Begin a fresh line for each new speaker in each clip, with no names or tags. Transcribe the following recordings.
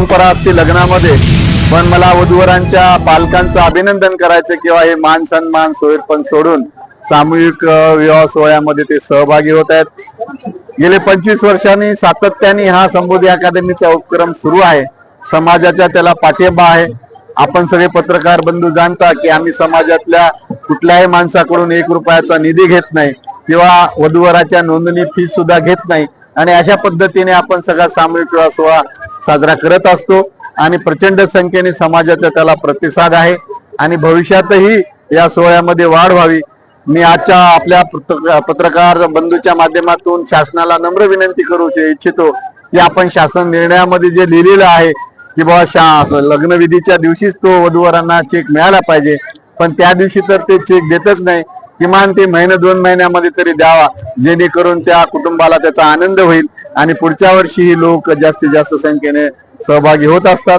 परंपरा असते लग्नामध्ये. पण मला वधूवरांच्या पालकांचं अभिनंदन करायचं किंवा हे मान सन्मान सोयरपण सोडून सामूहिक विवाह सोहळ्यामध्ये ते सहभागी होत आहेत. गेले पंचवीस वर्षांनी सातत्याने हा संबोधी अकादमीचा उपक्रम सुरू आहे. समाजाच्या त्याला पाठिंबा आहे. आपण सगळे पत्रकार बंधू जाणता की आम्ही समाजातल्या कुठल्याही माणसाकडून एक रुपयाचा निधी घेत नाही किंवा वधूवराच्या नोंदणी फी सुद्धा घेत नाही. आणि अशा पद्धतीने आपण सगळा सामूहिक विवाह सोहळा साजरा करत असतो. आणि प्रचंड संख्येने समाजाचा त्याला प्रतिसाद आहे. आणि भविष्यातही या सोहळ्यामध्ये वाढ व्हावी. मी आजच्या आपल्या पत्रकार बंधूच्या माध्यमातून शासनाला नम्र विनंती करू इच्छितो की आपण शासन निर्णयामध्ये जे लिहिलेलं आहे की बाबा शा लग्नविधीच्या दिवशीच तो वधूवरांना चेक मिळाला पाहिजे. पण त्या दिवशी तर ते चेक देतच नाही. किमान ते महिने दोन महिन्यामध्ये तरी द्यावा. जेणेकरून त्या कुटुंबाला त्याचा आनंद होईल आणि पुढच्या वर्षीही लोक जास्तीत जास्त संख्येने सहभागी होत असतात.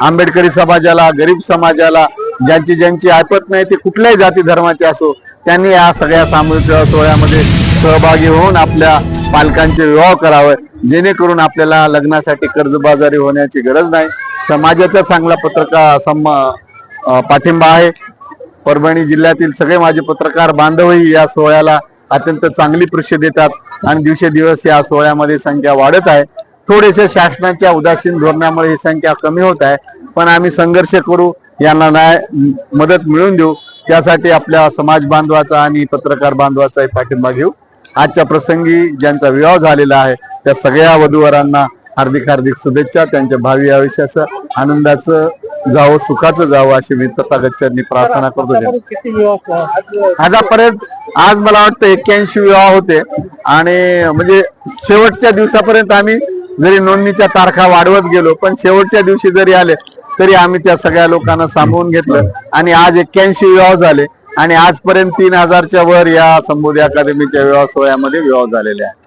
आंबेडकरी समाजाला गरीब समाजाला ज्यांची ज्यांची ऐपत नाही ते कुठल्याही जाती धर्माचे असो त्यांनी या सगळ्या सामूहिक सोहळ्यामध्ये सहभागी होऊन आपल्या पालकांचे विवाह करावे. जेणेकरून आपल्याला लग्नासाठी कर्जबाजारी होण्याची गरज नाही. समाजाचा चांगला पत्रकार सम पाठिंबा आहे. परभणी जिल्ह्यातील सगळे माझे पत्रकार बांधवही या सोहळ्याला अत्यंत चांगली प्रसिद्ध देतात आणि दिवसेदिवस या सोहळ्यामध्ये संख्या वाढत आहे. थोडेसे शासनाच्या उदासीन धोरणामुळे ही संख्या कमी होत आहे. पण आम्ही संघर्ष करू यांना न्याय मदत मिळवून देऊ. त्यासाठी आपल्या समाज बांधवाचा आणि पत्रकार बांधवाचाही पाठिंबा घेऊ. आजच्या प्रसंगी ज्यांचा विवाह झालेला आहे त्या सगळ्या वधूवरांना हार्दिक हार्दिक शुभेच्छा. त्यांच्या भावी आयुष्याचं आनंदाचं जावं सुखाचं जावं अशी मी तथागतच्यांनी प्रार्थना करतो आतापर्यंत आज मला वाटतं एक्क्याऐंशी विवाह होते. आणि म्हणजे शेवटच्या दिवसापर्यंत आम्ही जरी नोंदणीच्या तारखा वाढवत गेलो पण शेवटच्या दिवशी जरी आले तरी आम्ही त्या सगळ्या लोकांना सामावून घेतलं. आणि आज एक्क्याऐंशी विवाह झाले. आणि आजपर्यंत तीन हजारच्या वर या संबोधी अकादमीच्या विवाह सोहळ्यामध्ये विवाह झालेले आहे